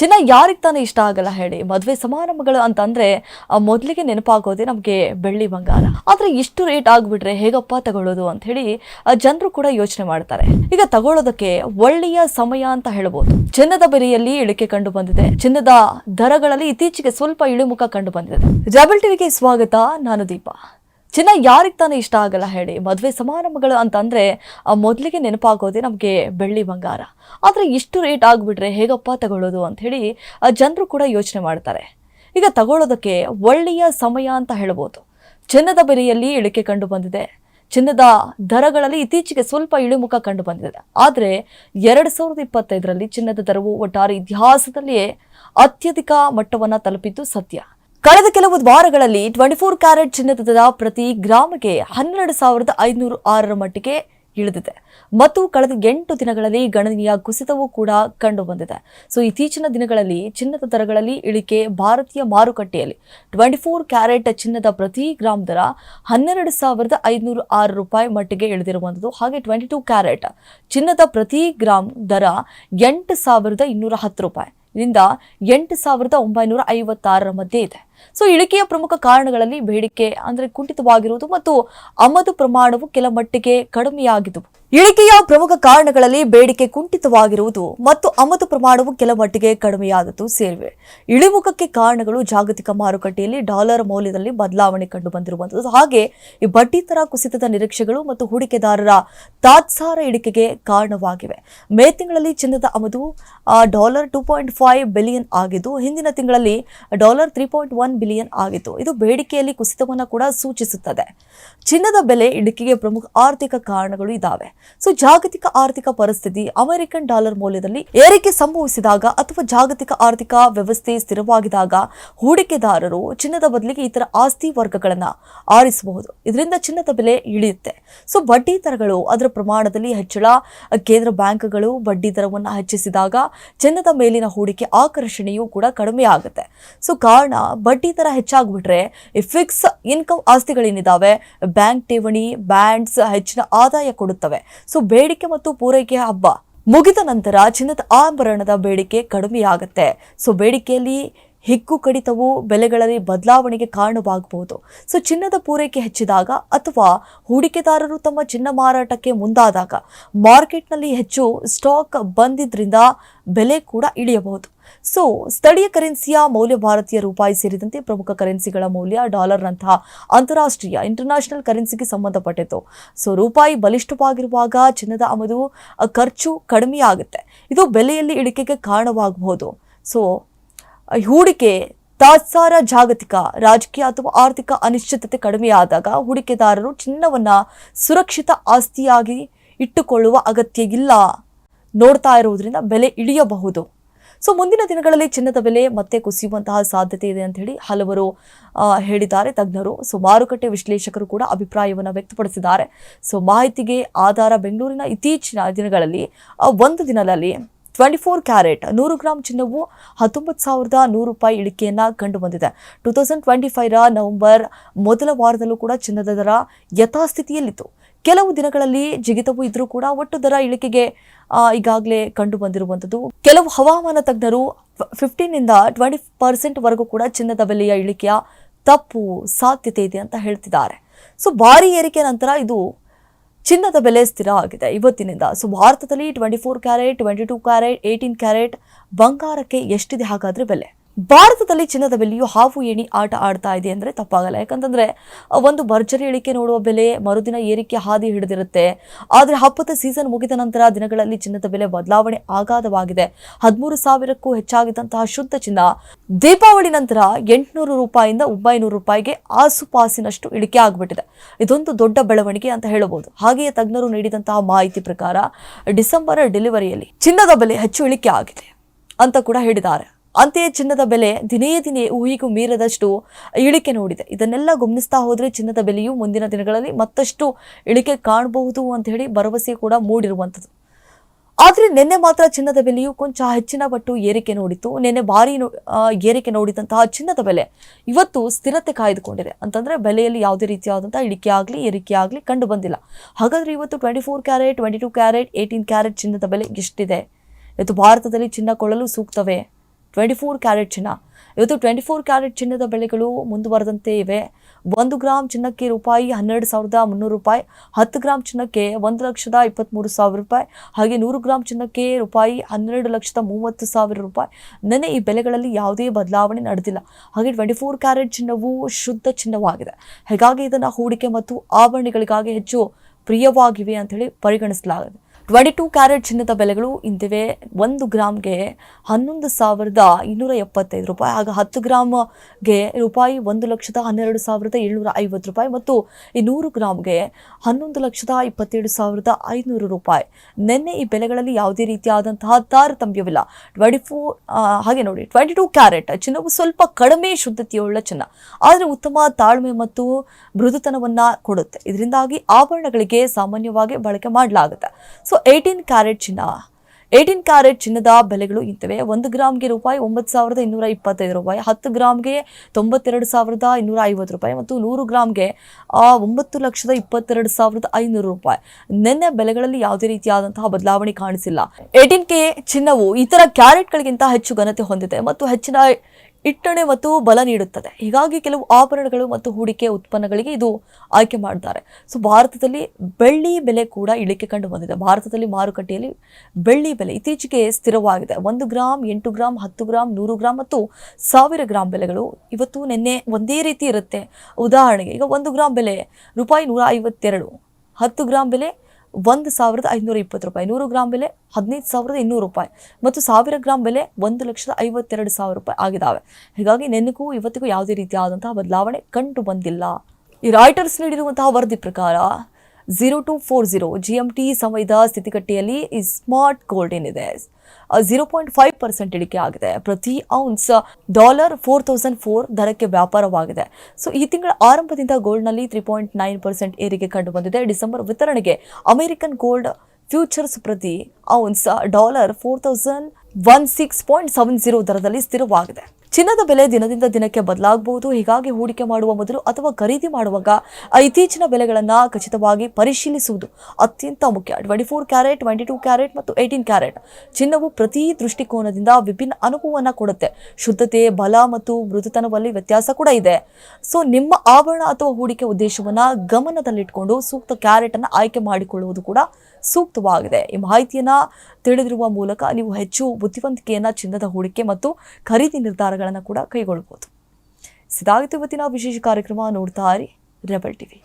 ಚಿನ್ನ ಯಾರಿಗೆ ತಾನೇ ಇಷ್ಟ ಆಗಲ್ಲ ಹೇಳಿ, ಮದುವೆ ಸಮಾರಂಭಗಳು ಅಂತಂದ್ರೆ ಮೊದಲಿಗೆ ನೆನಪಾಗೋದೇ ನಮಗೆ ಬೆಳ್ಳಿ ಬಂಗಾರ. ಆದ್ರೆ ಇಷ್ಟು ರೇಟ್ ಆಗ್ಬಿಟ್ರೆ ಹೇಗಪ್ಪ ತಗೊಳ್ಳೋದು ಅಂತ ಹೇಳಿ ಜನರು ಕೂಡ ಯೋಚನೆ ಮಾಡ್ತಾರೆ. ಈಗ ತಗೊಳ್ಳೋದಕ್ಕೆ ಒಳ್ಳೆಯ ಸಮಯ ಅಂತ ಹೇಳ್ಬೋದು. ಚಿನ್ನದ ಬೆಲೆಯಲ್ಲಿ ಇಳಿಕೆ ಕಂಡು ಬಂದಿದೆ. ಚಿನ್ನದ ದರಗಳಲ್ಲಿ ಇತ್ತೀಚೆಗೆ ಸ್ವಲ್ಪ ಇಳಿಮುಖ ಕಂಡು ಬಂದಿದೆ. ಡಬಲ್ ಟಿವಿಗೆ ಸ್ವಾಗತ, ನಾನು ದೀಪ. ಚಿನ್ನ ಯಾರಿಗೆ ತಾನೇ ಇಷ್ಟ ಆಗಲ್ಲ ಹೇಳಿ. ಮದುವೆ ಸಮಾರಂಭಗಳು ಅಂತಂದ್ರೆ ಮೊದಲಿಗೆ ನೆನಪಾಗೋದೇ ನಮಗೆ ಬೆಳ್ಳಿ ಬಂಗಾರ. ಆದ್ರೆ ಇಷ್ಟು ರೇಟ್ ಆಗಿಬಿಟ್ರೆ ಹೇಗಪ್ಪ ತಗೊಳ್ಳೋದು ಅಂತ ಹೇಳಿ ಜನರು ಕೂಡ ಯೋಚನೆ ಮಾಡ್ತಾರೆ. ಈಗ ತಗೊಳ್ಳೋದಕ್ಕೆ ಒಳ್ಳೆಯ ಸಮಯ ಅಂತ ಹೇಳ್ಬೋದು. ಚಿನ್ನದ ಬೆಲೆಯಲ್ಲಿ ಇಳಿಕೆ ಕಂಡು ಬಂದಿದೆ. ಚಿನ್ನದ ದರಗಳಲ್ಲಿ ಇತ್ತೀಚೆಗೆ ಸ್ವಲ್ಪ ಇಳಿಮುಖ ಕಂಡು ಬಂದಿದೆ. ಆದರೆ ಎರಡು ಸಾವಿರದ ಇಪ್ಪತ್ತೈದರಲ್ಲಿ ಚಿನ್ನದ ದರವು ಒಟ್ಟಾರೆ ಇತಿಹಾಸದಲ್ಲಿಯೇ ಅತ್ಯಧಿಕ ಮಟ್ಟವನ್ನು ತಲುಪಿದ್ದು ಸತ್ಯ. ಕಳೆದ ಕೆಲವು ವಾರಗಳಲ್ಲಿ ಟ್ವೆಂಟಿ ಫೋರ್ ಕ್ಯಾರೆಟ್ ಚಿನ್ನದ ಪ್ರತಿ ಗ್ರಾಮಕ್ಕೆ ಹನ್ನೆರಡು ಸಾವಿರದ ಐದುನೂರು ಆರರ ಮಟ್ಟಿಗೆ ಇಳಿದಿದೆ. ಮತ್ತು ಕಳೆದ ಎಂಟು ದಿನಗಳಲ್ಲಿ ಗಣನೀಯ ಕುಸಿತವೂ ಕೂಡ ಕಂಡು ಬಂದಿದೆ ಸೊ, ಇತ್ತೀಚಿನ ದಿನಗಳಲ್ಲಿ ಚಿನ್ನದ ದರಗಳಲ್ಲಿ ಇಳಿಕೆ ಭಾರತೀಯ ಮಾರುಕಟ್ಟೆಯಲ್ಲಿ ಟ್ವೆಂಟಿ ಫೋರ್ ಕ್ಯಾರೆಟ್ ಚಿನ್ನದ ಪ್ರತಿ ಗ್ರಾಮ್ ದರ ಹನ್ನೆರಡು ಸಾವಿರದ ಐದುನೂರು ಆರು ರೂಪಾಯಿ ಮಟ್ಟಿಗೆ ಇಳಿದಿರುವಂಥದ್ದು. ಹಾಗೆ ಟ್ವೆಂಟಿ ಟೂ ಕ್ಯಾರೆಟ್ ಚಿನ್ನದ ಪ್ರತಿ ಗ್ರಾಮ್ ದರ ಎಂಟು ಸಾವಿರದ ಇನ್ನೂರ ಹತ್ತು ರೂಪಾಯಿ. ಇದರಿಂದ ಎಂಟು ಸಾವಿರದ ಒಂಬೈನೂರ ಐವತ್ತಾರರ ಮಧ್ಯೆ ಇದೆ. ಸೊ ಇಳಿಕೆಯ ಪ್ರಮುಖ ಕಾರಣಗಳಲ್ಲಿ ಬೇಡಿಕೆ ಅಂದರೆ ಕುಂಠಿತವಾಗಿರುವುದು ಮತ್ತು ಆಮದು ಪ್ರಮಾಣವು ಕೆಲ ಮಟ್ಟಿಗೆ ಕಡಿಮೆಯಾಗಿದ್ದವು ಇಳಿಕೆಯ ಪ್ರಮುಖ ಕಾರಣಗಳಲ್ಲಿ ಬೇಡಿಕೆ ಕುಂಠಿತವಾಗಿರುವುದು ಮತ್ತು ಆಮದು ಪ್ರಮಾಣವು ಕೆಲ ಮಟ್ಟಿಗೆ ಕಡಿಮೆಯಾದದ್ದು ಸೇರಿವೆ. ಇಳಿಮುಖಕ್ಕೆ ಕಾರಣಗಳು ಜಾಗತಿಕ ಮಾರುಕಟ್ಟೆಯಲ್ಲಿ ಡಾಲರ್ ಮೌಲ್ಯದಲ್ಲಿ ಬದಲಾವಣೆ ಕಂಡು ಬಂದಿರುವಂಥದ್ದು ಹಾಗೆ ಈ ಬಡ್ಡಿ ದರ ಕುಸಿತದ ನಿರೀಕ್ಷೆಗಳು ಮತ್ತು ಹೂಡಿಕೆದಾರರ ತಾತ್ಸಾರ ಇಳಿಕೆಗೆ ಕಾರಣವಾಗಿವೆ. ಮೇ ತಿಂಗಳಲ್ಲಿ ಚಿನ್ನದ ಆಮದು dollar two point five billion ಆಗಿದ್ದು, ಹಿಂದಿನ ತಿಂಗಳಲ್ಲಿ dollar three point one billion ಆಗಿತ್ತು. ಇದು ಬೇಡಿಕೆಯಲ್ಲಿ ಕುಸಿತವನ್ನು ಕೂಡ ಸೂಚಿಸುತ್ತದೆ. ಚಿನ್ನದ ಬೆಲೆ ಇಳಿಕೆಗೆ ಪ್ರಮುಖ ಆರ್ಥಿಕ ಕಾರಣಗಳು ಇದಾವೆ. ಸೊ ಜಾಗತಿಕ ಆರ್ಥಿಕ ಪರಿಸ್ಥಿತಿ ಅಮೆರಿಕನ್ ಡಾಲರ್ ಮೌಲ್ಯದಲ್ಲಿ ಏರಿಕೆ ಸಂಭವಿಸಿದಾಗ ಅಥವಾ ಜಾಗತಿಕ ಆರ್ಥಿಕ ವ್ಯವಸ್ಥೆ ಸ್ಥಿರವಾಗಿದಾಗ ಹೂಡಿಕೆದಾರರು ಚಿನ್ನದ ಬದಲಿಗೆ ಇತರ ಆಸ್ತಿ ವರ್ಗಗಳನ್ನ ಆರಿಸಬಹುದು. ಇದರಿಂದ ಚಿನ್ನದ ಬೆಲೆ ಇಳಿಯುತ್ತೆ. ಸೊ ಬಡ್ಡಿ ದರಗಳು ಅದರ ಪ್ರಮಾಣದಲ್ಲಿ ಹೆಚ್ಚಳ, ಕೇಂದ್ರ ಬ್ಯಾಂಕ್ಗಳು ಬಡ್ಡಿ ದರವನ್ನು ಹೆಚ್ಚಿಸಿದಾಗ ಚಿನ್ನದ ಮೇಲಿನ ಹೂಡಿಕೆ ಆಕರ್ಷಣೆಯೂ ಕೂಡ ಕಡಿಮೆ ಆಗುತ್ತೆ ಸೊ ಕಾರಣ ಬಡ್ಡಿ ದರ ಹೆಚ್ಚಾಗ್ಬಿಟ್ರೆ ಈ ಫಿಕ್ಸ್ ಇನ್ಕಮ್ ಆಸ್ತಿಗಳೇನಿದಾವೆ ಬ್ಯಾಂಕ್ ಠೇವಣಿ ಬ್ಯಾಂಡ್ಸ್ ಹೆಚ್ಚಿನ ಆದಾಯ ಕೊಡುತ್ತವೆ. ಸೊ ಬೇಡಿಕೆ ಮತ್ತು ಪೂರೈಕೆಯ ಹಬ್ಬ ಮುಗಿದ ನಂತರ ಚಿನ್ನದ ಆಭರಣದ ಬೇಡಿಕೆ ಕಡಿಮೆಯಾಗುತ್ತೆ. ಸೊ ಬೇಡಿಕೆಯಲ್ಲಿ ಹಿಕ್ಕು ಕಡಿತವು ಬೆಲೆಗಳಲ್ಲಿ ಬದಲಾವಣೆಗೆ ಕಾರಣವಾಗಬಹುದು. ಸೊ, ಚಿನ್ನದ ಪೂರೈಕೆ ಹೆಚ್ಚಿದಾಗ ಅಥವಾ ಹೂಡಿಕೆದಾರರು ತಮ್ಮ ಚಿನ್ನ ಮಾರಾಟಕ್ಕೆ ಮುಂದಾದಾಗ ಮಾರ್ಕೆಟ್ನಲ್ಲಿ ಹೆಚ್ಚು ಸ್ಟಾಕ್ ಬಂದಿದ್ರಿಂದ ಬೆಲೆ ಕೂಡ ಇಳಿಯಬಹುದು. ಸೊ, ಸ್ಥಳೀಯ ಕರೆನ್ಸಿಯ ಮೌಲ್ಯ ಭಾರತೀಯ ರೂಪಾಯಿ ಸೇರಿದಂತೆ ಪ್ರಮುಖ ಕರೆನ್ಸಿಗಳ ಮೌಲ್ಯ ಡಾಲರ್ನಂತಹ ಅಂತಾರಾಷ್ಟ್ರೀಯ ಇಂಟರ್ನ್ಯಾಷನಲ್ ಕರೆನ್ಸಿಗೆ ಸಂಬಂಧಪಟ್ಟಿತ್ತು ಸೊ, ರೂಪಾಯಿ ಬಲಿಷ್ಠವಾಗಿರುವಾಗ ಚಿನ್ನದ ಆಮದು ಖರ್ಚು ಕಡಿಮೆಯಾಗುತ್ತೆ. ಇದು ಬೆಲೆಯಲ್ಲಿ ಇಳಿಕೆಗೆ ಕಾರಣವಾಗಬಹುದು. ಸೊ ಹೂಡಿಕೆ ತಾತ್ಸಾರ ಜಾಗತಿಕ, ರಾಜಕೀಯ ಅಥವಾ ಆರ್ಥಿಕ ಅನಿಶ್ಚಿತತೆ ಕಡಿಮೆಯಾದಾಗ ಹೂಡಿಕೆದಾರರು ಚಿನ್ನವನ್ನ ಸುರಕ್ಷಿತ ಆಸ್ತಿಯಾಗಿ ಇಟ್ಟುಕೊಳ್ಳುವ ಅಗತ್ಯ ಇಲ್ಲ. ನೋಡ್ತಾ ಇರುವುದರಿಂದ ಬೆಲೆ ಇಳಿಯಬಹುದು. ಸೊ ಮುಂದಿನ ದಿನಗಳಲ್ಲಿ ಚಿನ್ನದ ಬೆಲೆ ಮತ್ತೆ ಕುಸಿಯುವಂತಹ ಸಾಧ್ಯತೆ ಇದೆ ಅಂತ ಹೇಳಿ ಹಲವರು ಹೇಳಿದ್ದಾರೆ ತಜ್ಞರು. ಸೊ ಮಾರುಕಟ್ಟೆ ವಿಶ್ಲೇಷಕರು ಕೂಡ ಅಭಿಪ್ರಾಯವನ್ನು ವ್ಯಕ್ತಪಡಿಸಿದ್ದಾರೆ. ಸೊ ಮಾಹಿತಿಗೆ ಆಧಾರ ಬೆಂಗಳೂರಿನ ಇತ್ತೀಚಿನ ದಿನಗಳಲ್ಲಿ ಒಂದು ದಿನದಲ್ಲಿ ಟ್ವೆಂಟಿ ಫೋರ್ ಕ್ಯಾರೆಟ್ ನೂರು ಗ್ರಾಂ ಚಿನ್ನವು ಹತ್ತೊಂಬತ್ತು ಸಾವಿರದ ನೂರು ರೂಪಾಯಿ ಇಳಿಕೆಯನ್ನು ಕಂಡು ಬಂದಿದೆ ಟೂ ತೌಸಂಡ್ ಟ್ವೆಂಟಿ ಫೈವ್ರ ನವೆಂಬರ್ ಮೊದಲ ವಾರದಲ್ಲೂ ಕೂಡ ಚಿನ್ನದ ದರ ಯಥಾಸ್ಥಿತಿಯಲ್ಲಿತ್ತು. ಕೆಲವು ದಿನಗಳಲ್ಲಿ ಜಿಗಿತವು ಇದ್ರೂ ಕೂಡ ಒಟ್ಟು ದರ ಇಳಿಕೆಗೆ ಈಗಾಗಲೇ ಕಂಡು ಬಂದಿರುವಂಥದ್ದು ಕೆಲವು ಹವಾಮಾನ ತಜ್ಞರು ಫಿಫ್ಟೀನಿಂದ ಟ್ವೆಂಟಿ ಪರ್ಸೆಂಟ್ ವರೆಗೂ ಕೂಡ ಚಿನ್ನದ ಬೆಲೆಯ ಇಳಿಕೆಯ ತಪ್ಪು ಸಾಧ್ಯತೆ ಇದೆ ಅಂತ ಹೇಳ್ತಿದ್ದಾರೆ. ಸೊ, ಭಾರಿ ಏರಿಕೆ ನಂತರ ಇದು ಚಿನ್ನದ ಬೆಲೆ ಸ್ಥಿರ ಆಗಿದೆ. ಇವತ್ತಿನಿಂದ ಸೊ ಭಾರತದಲ್ಲಿ twenty four carat twenty two carat eighteen carat ಬಂಗಾರಕ್ಕೆ ಎಷ್ಟಿದೆ ಹಾಗಾದರೆ ಬೆಲೆ? ಭಾರತದಲ್ಲಿ ಚಿನ್ನದ ಬೆಲೆಯು ಹಾವು ಏಣಿ ಆಟ ಆಡ್ತಾ ಇದೆ ಅಂದರೆ ತಪ್ಪಾಗಲ್ಲ. ಯಾಕಂತಂದ್ರೆ, ಒಂದು ಭರ್ಜರಿ ಇಳಿಕೆ ನೋಡುವ ಬೆಲೆ ಮರುದಿನ ಏರಿಕೆ ಹಾದಿ ಹಿಡಿದಿರುತ್ತೆ. ಆದರೆ ಹಬ್ಬದ ಸೀಸನ್ ಮುಗಿದ ನಂತರ ದಿನಗಳಲ್ಲಿ ಚಿನ್ನದ ಬೆಲೆ ಬದಲಾವಣೆ ಆಗಾಧವಾಗಿದೆ ಹದಿಮೂರು ಸಾವಿರಕ್ಕೂ ಹೆಚ್ಚಾಗಿದ್ದಂತಹ ಶುದ್ಧ ಚಿನ್ನ ದೀಪಾವಳಿ ನಂತರ ಎಂಟುನೂರು ರೂಪಾಯಿಂದ ಒಂಬೈನೂರು ರೂಪಾಯಿಗೆ ಆಸುಪಾಸಿನಷ್ಟು ಇಳಿಕೆ ಆಗಿಬಿಟ್ಟಿದೆ. ಇದೊಂದು ದೊಡ್ಡ ಬೆಳವಣಿಗೆ ಅಂತ ಹೇಳಬಹುದು. ಹಾಗೆಯೇ ತಜ್ಞರು ನೀಡಿದಂತಹ ಮಾಹಿತಿ ಪ್ರಕಾರ ಡಿಸೆಂಬರ್ ಡೆಲಿವರಿಯಲ್ಲಿ ಚಿನ್ನದ ಬೆಲೆ ಹೆಚ್ಚು ಇಳಿಕೆ ಆಗಿದೆ ಅಂತ ಕೂಡ ಹೇಳಿದ್ದಾರೆ. ಅಂತೆಯೇ ಚಿನ್ನದ ಬೆಲೆ ದಿನೇ ದಿನೇ ಊಹಿಗೂ ಮೀರದಷ್ಟು ಇಳಿಕೆ ನೋಡಿದೆ. ಇದನ್ನೆಲ್ಲ ಗಮನಿಸ್ತಾ ಹೋದರೆ ಚಿನ್ನದ ಬೆಲೆಯು ಮುಂದಿನ ದಿನಗಳಲ್ಲಿ ಮತ್ತಷ್ಟು ಇಳಿಕೆ ಕಾಣಬಹುದು ಅಂತ ಹೇಳಿ ಭರವಸೆ ಕೂಡ ಮೂಡಿರುವಂಥದ್ದು. ಆದರೆ ನಿನ್ನೆ ಮಾತ್ರ ಚಿನ್ನದ ಬೆಲೆಯು ಕೊಂಚ ಹೆಚ್ಚಿನ ಪಟ್ಟು ಏರಿಕೆ ನೋಡಿತ್ತು. ನಿನ್ನೆ ಭಾರಿ ಏರಿಕೆ ನೋಡಿದಂತಹ ಚಿನ್ನದ ಬೆಲೆ ಇವತ್ತು ಸ್ಥಿರತೆ ಕಾಯ್ದುಕೊಂಡಿದೆ. ಅಂತಂದರೆ ಬೆಲೆಯಲ್ಲಿ ಯಾವುದೇ ರೀತಿಯಾದಂಥ ಇಳಿಕೆ ಆಗಲಿ, ಏರಿಕೆ ಆಗಲಿ ಕಂಡು ಬಂದಿಲ್ಲ. ಹಾಗಾದರೆ ಇವತ್ತು twenty four carat twenty two carat eighteen carat ಚಿನ್ನದ ಬೆಲೆ ಎಷ್ಟಿದೆ? ಇವತ್ತು ಭಾರತದಲ್ಲಿ ಚಿನ್ನ ಕೊಳ್ಳಲು ಸೂಕ್ತವೇ? ಟ್ವೆಂಟಿ ಫೋರ್ ಕ್ಯಾರೆಟ್ ಚಿನ್ನ. ಇವತ್ತು ಟ್ವೆಂಟಿ ಫೋರ್ ಕ್ಯಾರೆಟ್ ಚಿನ್ನದ ಬೆಲೆಗಳು ಮುಂದುವರೆದಂತೆ ಇವೆ. ಒಂದು ಗ್ರಾಮ್ ಚಿನ್ನಕ್ಕೆ ರೂಪಾಯಿ ಹನ್ನೆರಡು ಸಾವಿರದ ಮುನ್ನೂರು ರೂಪಾಯಿ, ಹತ್ತು ಗ್ರಾಮ್ ಚಿನ್ನಕ್ಕೆ ಒಂದು ಲಕ್ಷದ ಇಪ್ಪತ್ತ್ಮೂರು ಸಾವಿರ ರೂಪಾಯಿ, ಹಾಗೆ ನೂರು ಗ್ರಾಮ್ ಚಿನ್ನಕ್ಕೆ ರೂಪಾಯಿ ಹನ್ನೆರಡು ಲಕ್ಷದ ಮೂವತ್ತು ಸಾವಿರ ರೂಪಾಯಿ. ನೆನೆ ಈ ಬೆಲೆಗಳಲ್ಲಿ ಯಾವುದೇ ಬದಲಾವಣೆ ನಡೆದಿಲ್ಲ. ಹಾಗೆ ಟ್ವೆಂಟಿ ಫೋರ್ ಕ್ಯಾರೆಟ್ ಚಿನ್ನವು ಶುದ್ಧ ಚಿನ್ನವಾಗಿದೆ. ಹೀಗಾಗಿ ಇದನ್ನು ಹೂಡಿಕೆ ಮತ್ತು ಆಭರಣಗಳಿಗಾಗಿ ಹೆಚ್ಚು ಪ್ರಿಯವಾಗಿವೆ ಅಂತೇಳಿ ಪರಿಗಣಿಸಲಾಗಿದೆ. ಟ್ವೆಂಟಿ ಟೂ ಕ್ಯಾರೆಟ್ ಚಿನ್ನದ ಬೆಲೆಗಳು ಇಂದಿವೆ. ಒಂದು ಗ್ರಾಮ್ಗೆ ಹನ್ನೊಂದು ಸಾವಿರದ ಇನ್ನೂರ ಎಪ್ಪತ್ತೈದು ರೂಪಾಯಿ. ಆಗ ಹತ್ತು ಗ್ರಾಮ್ಗೆ ರೂಪಾಯಿ ಒಂದು ಲಕ್ಷದ ಹನ್ನೆರಡು ಸಾವಿರದ ಏಳ್ನೂರ ಐವತ್ತು ರೂಪಾಯಿ ಮತ್ತು ಈ ನೂರು ಗ್ರಾಮ್ಗೆ ಹನ್ನೊಂದು ಲಕ್ಷದ ಇಪ್ಪತ್ತೇಳು ಸಾವಿರದ ಐನೂರು ರೂಪಾಯಿ. ನಿನ್ನೆ ಈ ಬೆಲೆಗಳಲ್ಲಿ ಯಾವುದೇ ರೀತಿಯಾದಂತಹ ತಾರತಮ್ಯವಿಲ್ಲ. ಟ್ವೆಂಟಿ ಫೋರ್ ಹಾಗೆ ನೋಡಿ. ಟ್ವೆಂಟಿ ಟೂ ಕ್ಯಾರೆಟ್ ಚಿನ್ನವು ಸ್ವಲ್ಪ ಕಡಿಮೆ ಶುದ್ಧತೆಯುಳ್ಳ ಚಿನ್ನ. ಆದರೆ ಉತ್ತಮ ತಾಳ್ಮೆ ಮತ್ತು ಮೃದುತನವನ್ನು ಕೊಡುತ್ತೆ. ಇದರಿಂದಾಗಿ ಆಭರಣಗಳಿಗೆ ಸಾಮಾನ್ಯವಾಗಿ ಬಳಕೆ ಮಾಡಲಾಗುತ್ತೆ. ಸೊ ಏಯ್ಟೀನ್ ಕ್ಯಾರೆಟ್ ಚಿನ್ನ. ಏಯ್ಟೀನ್ ಕ್ಯಾರೆಟ್ ಚಿನ್ನದ ಬೆಲೆಗಳು ಇಂತವೆ ಒಂದು ಗ್ರಾಮ್ಗೆ ರೂಪಾಯಿ ಒಂಬತ್ತು ಸಾವಿರದ ಇನ್ನೂರ ಇಪ್ಪತ್ತೈದು ರೂಪಾಯಿ, ಹತ್ತು ಗ್ರಾಮ್ಗೆ ತೊಂಬತ್ತೆರಡು ಸಾವಿರದ ಇನ್ನೂರ ಐವತ್ತು ರೂಪಾಯಿ ಮತ್ತು ನೂರು ಗ್ರಾಮ್ಗೆ ಒಂಬತ್ತು ಲಕ್ಷದ ಇಪ್ಪತ್ತೆರಡು ಸಾವಿರದ ಐನೂರು ರೂಪಾಯಿ. ನಿನ್ನೆ ಬೆಲೆಗಳಲ್ಲಿ ಯಾವುದೇ ರೀತಿಯಾದಂತಹ ಬದಲಾವಣೆ ಕಾಣಿಸಿಲ್ಲ. ಏಯ್ಟೀನ್ ಕೆ ಚಿನ್ನವು ಇತರ ಕ್ಯಾರೆಟ್ಗಳಿಗಿಂತ ಹೆಚ್ಚು ಘನತೆ ಹೊಂದಿದೆ ಮತ್ತು ಹೆಚ್ಚಿನ ಇಟ್ಟಣೆ ಮತ್ತು ಬಲ ನೀಡುತ್ತದೆ. ಹೀಗಾಗಿ ಕೆಲವು ಆಭರಣಗಳು ಮತ್ತು ಹೂಡಿಕೆ ಉತ್ಪನ್ನಗಳಿಗೆ ಇದು ಆಯ್ಕೆ ಮಾಡ್ತಾರೆ. ಸೊ ಭಾರತದಲ್ಲಿ ಬೆಳ್ಳಿ ಬೆಲೆ ಕೂಡ ಇಳಿಕೆ ಕಂಡು ಬಂದಿದೆ. ಭಾರತದಲ್ಲಿ ಮಾರುಕಟ್ಟೆಯಲ್ಲಿ ಬೆಳ್ಳಿ ಬೆಲೆ ಇತ್ತೀಚೆಗೆ ಸ್ಥಿರವಾಗಿದೆ. ಒಂದು ಗ್ರಾಮ್ ಎಂಟು ಗ್ರಾಮ್ ಹತ್ತು ಗ್ರಾಮ್ ನೂರು ಗ್ರಾಮ್ ಮತ್ತು ಸಾವಿರ ಗ್ರಾಮ್ ಬೆಲೆಗಳು ಇವತ್ತು ನಿನ್ನೆ ಒಂದೇ ರೀತಿ ಇರುತ್ತೆ. ಉದಾಹರಣೆಗೆ ಈಗ ಒಂದು ಗ್ರಾಮ್ ಬೆಲೆ ರೂಪಾಯಿ ನೂರ ಐವತ್ತೆರಡು, ಹತ್ತು ಗ್ರಾಮ್ ಬೆಲೆ ಒಂದು ಸಾವಿರದ ಐನೂರ ಇಪ್ಪತ್ತು ರೂಪಾಯಿ. ನೂರು ಗ್ರಾಮ್ ಬೆಲೆ, ಹದಿನೈದು ಸಾವಿರದ ಇನ್ನೂರು ರೂಪಾಯಿ. ಮತ್ತು ಸಾವಿರ ಗ್ರಾಮ್ ಬೆಲೆ ಒಂದು ಲಕ್ಷದ ಐವತ್ತೆರಡು ಸಾವಿರ ರೂಪಾಯಿ ಆಗಿದ್ದಾವೆ ಹೀಗಾಗಿ ನೆನಗೂ ಇವತ್ತಿಗೂ ಯಾವುದೇ ರೀತಿಯಾದಂತಹ ಬದಲಾವಣೆ ಕಂಡು ಬಂದಿಲ್ಲ. ಈ ರಾಯ್ಟರ್ಸ್ ನೀಡಿರುವಂತಹ ವರದಿ ಪ್ರಕಾರ zero two four zero G M T ಸಮಯದ ಸ್ಥಿತಿಗಟ್ಟಿಯಲ್ಲಿ ಈ ಸ್ಮಾರ್ಟ್ ಗೋಲ್ಡ್ ಏನಿದೆ? ಝೀರೋ ಪಾಯಿಂಟ್ ಫೈವ್ ಪರ್ಸೆಂಟ್ ಇಳಿಕೆ ಆಗಿದೆ. ಪ್ರತಿ ounce dollar four thousand four ದರಕ್ಕೆ ವ್ಯಾಪಾರವಾಗಿದೆ. ಸೊ ಈ ತಿಂಗಳ ಆರಂಭದಿಂದ ಗೋಲ್ಡ್ನಲ್ಲಿ ತ್ರೀ ಪಾಯಿಂಟ್ ನೈನ್ ಪರ್ಸೆಂಟ್ ಏರಿಕೆ ಕಂಡುಬಂದಿದೆ. ಡಿಸೆಂಬರ್ ವಿತರಣೆಗೆ ಅಮೆರಿಕನ್ ಗೋಲ್ಡ್ ಫ್ಯೂಚರ್ಸ್ ಪ್ರತಿ ounce dollar four thousand one six point seven zero ದರದಲ್ಲಿ ಸ್ಥಿರವಾಗಿದೆ. ಚಿನ್ನದ ಬೆಲೆ ದಿನದಿಂದ ದಿನಕ್ಕೆ ಬದಲಾಗಬಹುದು. ಹೀಗಾಗಿ ಹೂಡಿಕೆ ಮಾಡುವ ಮೊದಲು ಅಥವಾ ಖರೀದಿ ಮಾಡುವಾಗ ಇತ್ತೀಚಿನ ಬೆಲೆಗಳನ್ನು ಖಚಿತವಾಗಿ ಪರಿಶೀಲಿಸುವುದು ಅತ್ಯಂತ ಮುಖ್ಯ. Twenty four carat twenty two carat ಮತ್ತು ಏಯ್ಟೀನ್ ಕ್ಯಾರೆಟ್ ಚಿನ್ನವು ಪ್ರತಿ ದೃಷ್ಟಿಕೋನದಿಂದ ವಿಭಿನ್ನ ಅನುಭವವನ್ನು ಕೊಡುತ್ತೆ. ಶುದ್ಧತೆ, ಬಲ ಮತ್ತು ಮೃದುತನದಲ್ಲಿ ವ್ಯತ್ಯಾಸ ಕೂಡ ಇದೆ. ಸೊ ನಿಮ್ಮ ಆಭರಣ ಅಥವಾ ಹೂಡಿಕೆ ಉದ್ದೇಶವನ್ನ ಗಮನದಲ್ಲಿಟ್ಕೊಂಡು ಸೂಕ್ತ ಕ್ಯಾರೆಟ್ ಅನ್ನು ಆಯ್ಕೆ ಮಾಡಿಕೊಳ್ಳುವುದು ಕೂಡ ಸೂಕ್ತವಾಗಿದೆ. ಈ ಮಾಹಿತಿಯನ್ನ ತಿಳಿದಿರುವ ಮೂಲಕ ನೀವು ಹೆಚ್ಚು ಬುದ್ಧಿವಂತಿಕೆಯನ್ನ ಚಿನ್ನದ ಹೂಡಿಕೆ ಮತ್ತು ಖರೀದಿ ನಿರ್ಧಾರಗಳನ್ನು ಕೂಡ ಕೈಗೊಳ್ಳಬಹುದು ಇದಾಗಿತ್ತು ಇವತ್ತಿನ ವಿಶೇಷ ಕಾರ್ಯಕ್ರಮ ನೋಡ್ತಾ ಇರಿ ರೆಬಲ್ ಟಿವಿ.